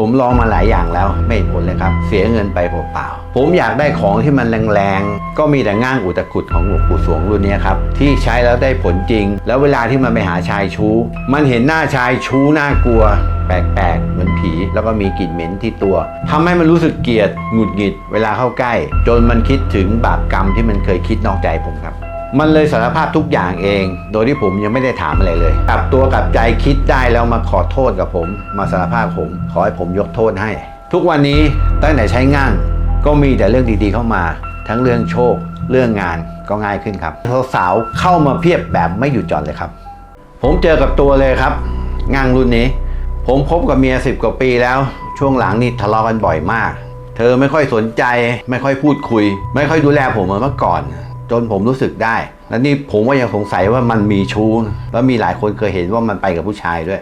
ผมลองมาหลายอย่างแล้วไม่ผลเลยครับ เสียเงินไปเปล่าๆผมอยากได้ของที่มันแรงๆ ก็มีแต่ง่างอุตะกรุดของหลวงปู่สวงรุ่นนี้ครับ ที่ใช้แล้วได้ผลจริง แล้วเวลาที่มันไปหาชายชู้ มันเห็นหน้าชายชู้น่ากลัว แปลกๆ เหมือนผี แล้วก็มีกลิ่นเหม็นที่ตัวทำให้มันรู้สึกเกลียดหงุดหงิด เวลาเข้าใกล้ จนมันคิดถึงบาปกรรมที่มันเคยคิดนอกใจผมครับ มันเลยสารภาพทุกอย่างเอง โดยที่ผมยังไม่ได้ถามอะไรเลย กลับตัวกลับใจคิดได้แล้วมาขอโทษกับผม มาสารภาพผม ขอให้ผมยกโทษให้ ทุกวันนี้ตั้งแต่ใช้งานก็มีแต่เรื่องดีๆเข้ามา ทั้งเรื่องโชค เรื่องงานก็ง่ายขึ้นครับสาวๆเข้ามาเพียบแบบไม่หยุดหย่อนเลยครับ ผมเจอกับตัวเลยครับงานรุ่นนี้ ผมคบกับเมียสิบกว่าปีแล้ว ช่วงหลังนี่ทะเลาะกันบ่อยมาก เธอไม่ค่อยสนใจ ไม่ค่อยพูดคุย ไม่ค่อยดูแลผมเหมือนเมื่อก่อน จนผมรู้สึกได้ แล้วนี่ผมก็ยังสงสัยว่ามันมีชู้แล้วมีหลายคนเคยเห็นว่ามันไปกับผู้ชายด้วย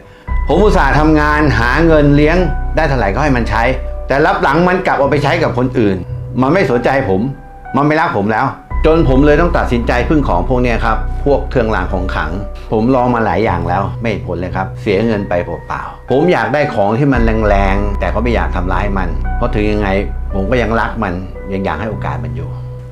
ผมอุตส่าห์ทำงานหาเงินเลี้ยงได้เท่าไหร่ก็ให้มันใช้ แต่รับหลังมันกลับเอาไปใช้กับคนอื่น มันไม่สนใจผม มันไม่รักผมแล้ว จนผมเลยต้องตัดสินใจพึ่งของพวกเนี้ยครับ พวกเครื่องรางของขลัง ผมลองมาหลายอย่างแล้วไม่เห็นผลเลยครับ เสียเงินไปเปล่าๆ ผมอยากได้ของที่มันแรงๆ แต่ก็ไม่อยากทำร้ายมัน เพราะถึงยังไงผมก็ยังรักมันยังอยากให้โอกาสมันอยู่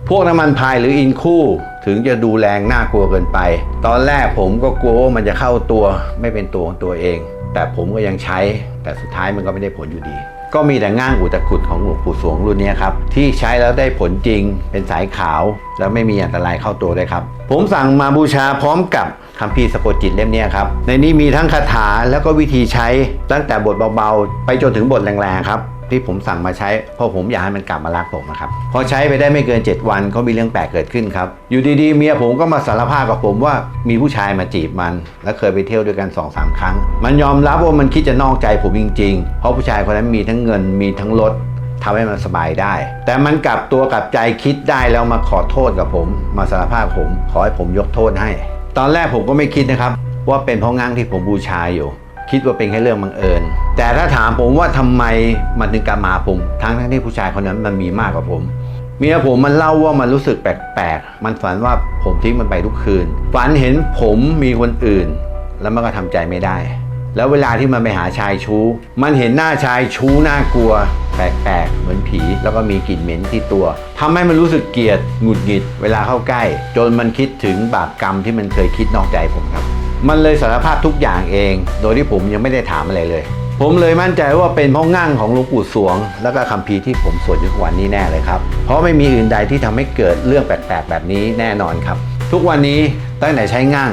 พวกน้ำมันพายหรืออินคู่ถึงจะดูแรงน่ากลัวเกินไป ตอนแรกผมก็กลัวว่ามันจะเข้าตัวไม่เป็นตัวของตัวเอง แต่ผมก็ยังใช้ แต่สุดท้ายมันก็ไม่ได้ผลอยู่ดี ก็มีแต่ง่างอุตะกุดของหลวงปู่สวงรุ่นนี้ครับ ที่ใช้แล้วได้ผลจริงเป็นสายขาวแล้วไม่มีอันตรายเข้าตัวด้วยครับ ผมสั่งมาบูชาพร้อมกับคัมภีร์สะกดจิตเล่มนี้ครับ ในนี้มีทั้งคาถาแล้วก็วิธีใช้ตั้งแต่บทเบาๆ ไปจนถึงบทแรงๆครับที่ผมสั่งมาใช้เพราะผมอยากให้มันกลับมารักผมนะครับพอใช้ไปได้ไม่เกิน 7 วันก็มีเรื่องแปลกเกิดขึ้นครับ อยู่ดีๆ เมียผมก็มาสารภาพกับผมว่ามีผู้ชายมาจีบมัน และเคยไปเที่ยวด้วยกัน2อสาครั้ง มันยอมรับว่ามันคิดจะนอกใจผมจริงๆ เพราะผู้ชายคนนั้นมีทั้งเงินมีทั้งรถ ทำให้มันสบายได้ แต่มันกลับตัวกลับใจคิดได้แล้วมาขอโทษกับผม มาสารภาพผม ขอให้ผมยกโทษให้ ตอนแรกผมก็ไม่คิดนะครับ ว่าเป็นเพราะง้างที่ผมบูชาอยู่ คิดว่าเป็นแค่เรื่องบังเอิญ แต่ถ้าถามผมว่าทำไมมันถึงกลับมาผมทั้งทั้งที่ผู้ชายคนนั้นมันมีมากกว่าผมเมียผมมันเล่าว่ามันรู้สึกแปลกๆ มันฝันว่าผมทิ้งมันไปทุกคืน ฝันเห็นผมมีคนอื่น แล้วมันก็ทำใจไม่ได้ แล้วเวลาที่มันไปหาชายชู้ มันเห็นหน้าชายชู้น่ากลัว แปลกๆ เหมือนผี แล้วก็มีกลิ่นเหม็นที่ตัวทำให้มันรู้สึกเกลียดหงุดหงิด เวลาเข้าใกล้ จนมันคิดถึงบาปกรรมที่มันเคยคิดนอกใจผมครับ มันเลยสารภาพทุกอย่างเอง โดยที่ผมยังไม่ได้ถามอะไรเลย ผมเลยมั่นใจว่าเป็นเพราะง่างของหลวงปู่สวง แล้วก็คัมภีร์ที่ผมสวดอยู่ทุกวันนี้แน่เลยครับ เพราะไม่มีอื่นใดที่ทำให้เกิดเรื่องแปลกๆ แบบนี้แน่นอนครับ ทุกวันนี้ตั้งแต่ใช้ง่าง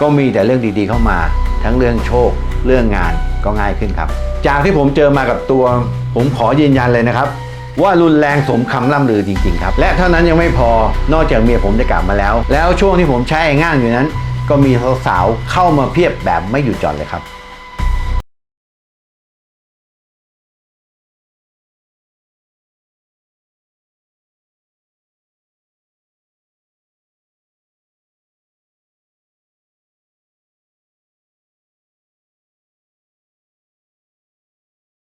ก็มีแต่เรื่องดีๆเข้ามา ทั้งเรื่องโชค เรื่องงานก็ง่ายขึ้นครับ จากที่ผมเจอมากับตัว ผมขอยืนยันเลยนะครับ ว่ารุนแรงสมคำล่ำลือจริงๆครับ และเท่านั้นยังไม่พอนอกจากเมียผมจะกลับมาแล้ว แล้วช่วงที่ผมใช้ไอ้ง่างอยู่นั้น ก็มีสาวๆเข้ามาเพียบแบบไม่หยุดหย่อนเลยครับ